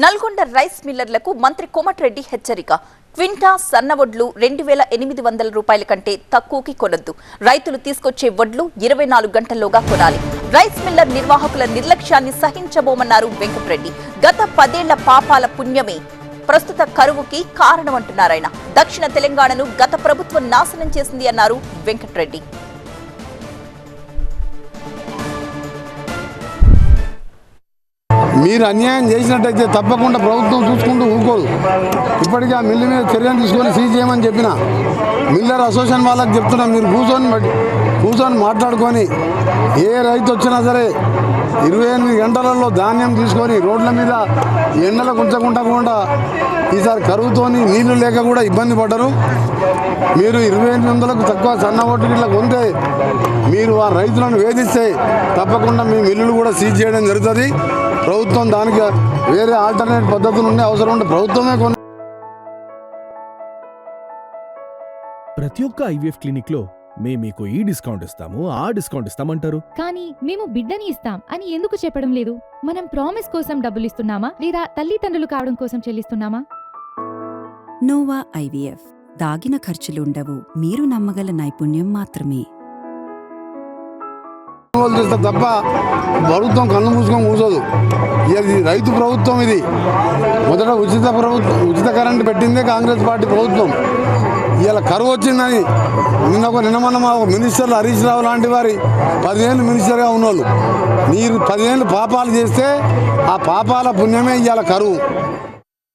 Nalgonda rice మిల్లర్లకు మంత్రి కోమటిరెడ్డి హెచ్చరిక. క్వింటా సన్న వడ్లు రెండు వేల ఎనిమిది వందల రూపాయల కంటే తక్కువకి కొనొద్దు. రైతులు తీసుకొచ్చే వడ్లు ఇరవై నాలుగు గంటల్లోగా కొనాలి. రైస్ మిల్లర్ నిర్వాహకుల నిర్లక్ష్యాన్ని సహించబోమన్నారు వెంకటరెడ్డి. గత పదేళ్ళ పాపాల పుణ్యమే. ప్రస్తుత కరువుకి కారణమంటున్నారాయన. దక్షిణ తెలంగాణను గత ప్రభుత్వం నాశనం చేసింది అన్నారు వెంకటరెడ్డి. మీరు అన్యాయం చేసినట్టయితే తప్పకుండా ప్రభుత్వం చూసుకుంటూ ఊరుకోదు ఇప్పటికీ ఆ మిల్లు మీద చర్యలు తీసుకొని సీజ్ చేయమని చెప్పిన మిల్లర్ అసోసియేషన్ వాళ్ళకి చెప్తున్నా మీరు కూర్చొని కూర్చొని మాట్లాడుకొని ఏ రైతు వచ్చినా సరే ఇరవై ఎనిమిది గంటలలో ధాన్యం తీసుకొని రోడ్ల మీద ఎండలకు ఉంచకుండా కూడా ఈసారి కరువుతోని నీళ్ళు లేక కూడా ఇబ్బంది పడ్డరు మీరు ఇరవై ఎనిమిది వందలకు తక్కువ సన్న ఓటు గిట్ల కొంటే మీరు ఆ రైతులను వేధిస్తే తప్పకుండా మీ మిల్లులు కూడా సీజ్ చేయడం జరుగుతుంది. ప్రభుత్వం దానికి వేరే ఆల్టర్నేట్ పద్ధతులు ఉండే అవసరం ఉంటే ప్రభుత్వమే కొన్ని ప్రతి ఒక్క ఐవీఎఫ్ క్లినిక్లో మేము మీకు ఈ డిస్కౌంట్ ఇస్తాము ఆ డిస్కౌంట్ ఇస్తామంటారు. కానీ మేము బిడ్డని ఇస్తాం అని ఎందుకు చెప్పడం లేదు? మనం ప్రామిస్ కోసం డబ్బులు ఇస్తున్నామా? లేదా తల్లిదండ్రులు కావడం కోసం చెల్లిస్తున్నామా? Nova IVF. దాగిన ఖర్చులుండవు మీరు నమ్మగల నైపుణ్యం మాత్రమే. చేస్తారు తప్ప ప్రభుత్వం కన్ను మూసుకొని కూర్చోదు. ఇది రైతు ప్రభుత్వం ఇది. మొదట ఉచిత ప్రభుత్వం ఉచిత కరెంట్ పెట్టిందే కాంగ్రెస్ పార్టీ ప్రభుత్వం. ఇవాళ కరువు వచ్చిందని నిన్న ఒక నిన్న మొన్న మా ఒక మినిస్టర్లు హరీష్ రావు లాంటి వారి పదిహేను మినిస్టర్గా ఉన్నోళ్ళు. మీరు పదిహేను పాపాలు చేస్తే ఆ పాపాల పుణ్యమే ఇవాళ కరువు.